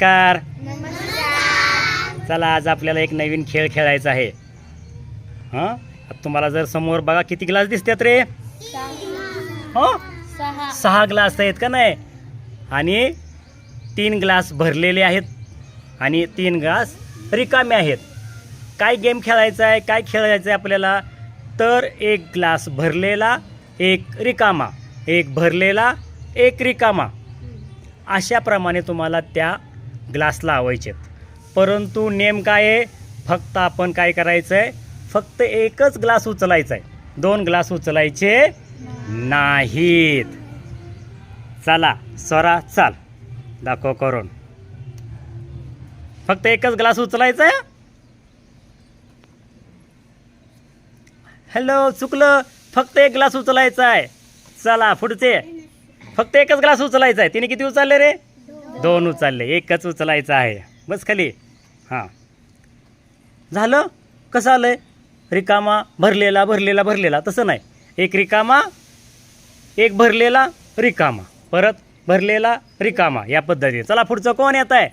Car चला आज आपल्याला एक नवीन खेळ खेळायचा आहे. हां? तुम्हाला जर समोर बघा किती ग्लास दिसतात रे? हो? सहा. सहा ग्लास आहेत का नाही? आणि तीन ग्लास भरलेले आहेत आणि तीन ग्लास रिकामे आहेत. काय गेम खेळायचा आहे काय खेळायचं आहे आपल्याला? तर एक ग्लास भरलेला एक रिकामा. एक भरलेला एक रिकामा. अशाप्रमाणे तुम्हाला त्या ग्लास लावायचे परंतु नेम काय आहे फक्त आपण काय करायचं आहे फक्त एकच ग्लास उचलायचा आहे दोन ग्लास उचलायचे नाहीत. चला स्वरा चाल. दाखव करून. फक्त एकच ग्लास उचलायचा आहे हॅलो चुकलं. फक्त एक ग्लास उचलायचा आहे चला पुढचे. फक्त एकच ग्लास उचलायचा आहे तिने किती उचलले रे? दोन उचलले एकच उचलायचं आहे. बस खाली. हां. झालं? कसं आलंय? रिकामा भरलेला भरलेला भरलेला. तसं नाही. एक रिकामा एक भरलेला रिकामा. परत भरलेला रिकामा. या पद्धतीने. चला पुढचं कोण येत आहे?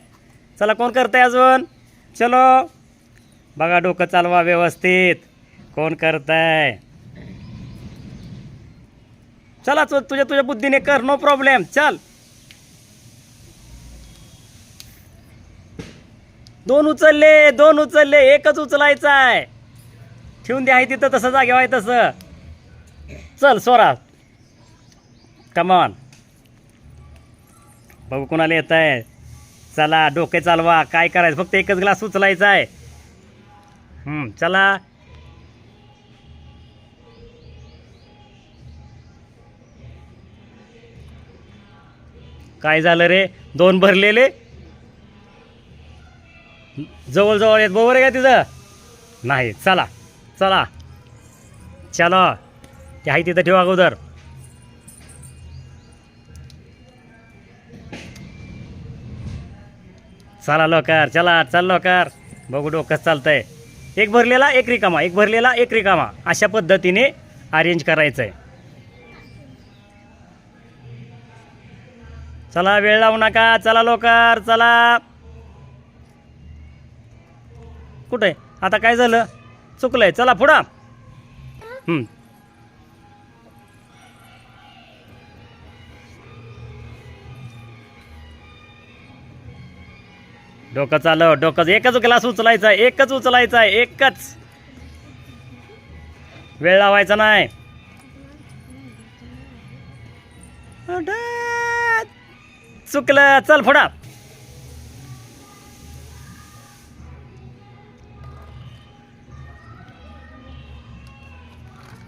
चला कोण करतंय अजून? चलो. बघा डोकं चालवा व्यवस्थित. कोण करताय? चला तुझ्या तुझ्या बुद्धीने कर. नो प्रॉब्लेम चल. दोन उचलले दोन उचलले एकच उचलायचं आहे ठेवून द्या आहे तिथं तसं जागे व्हाय तसं. चल सोरा. कमान बघू कोणाला येत आहे चला डोके चालवा. काय करायचं? फक्त एकच ग्लास उचलायचा आहे चला. काय झालं रे? दोन भरलेले जवळजवळ येत. बरोबर आहे का तिथं नाही चला चला. चलो. ते आहे तिथं ठेवा अगोदर. चला लवकर चला चल लवकर. बघू डोकं चालतंय. एक भरलेला एक रिकामा. एक भरलेला एक रिकामा. अशा पद्धतीने अरेंज करायचं आहे चला वेळ लावू नका. चला लवकर चला. कुठे? आता काय झालं? चुकलंय. चला पुढं. हम्म. डोकं चालव. डोकं एकच ग्लास उचलायचा एकच उचलायचा एकच. वेळ लावायचा नाही. चुकलं. चल फोडा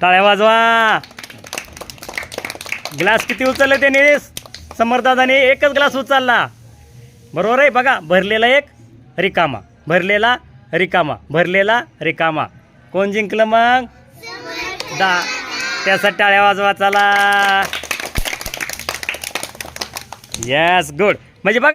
टाळ्या वाजवा. ग्लास किती उचलले त्याने? समर्थदादाने एकच ग्लास उचलला. बरोबर आहे? बघा भरलेला एक रिकामा. भरलेला रिकामा. भरलेला रिकामा. कोण जिंकलं मग? दा. त्यासाठी टाळ्या वाजवा चला. येस गुड म्हणजे बघा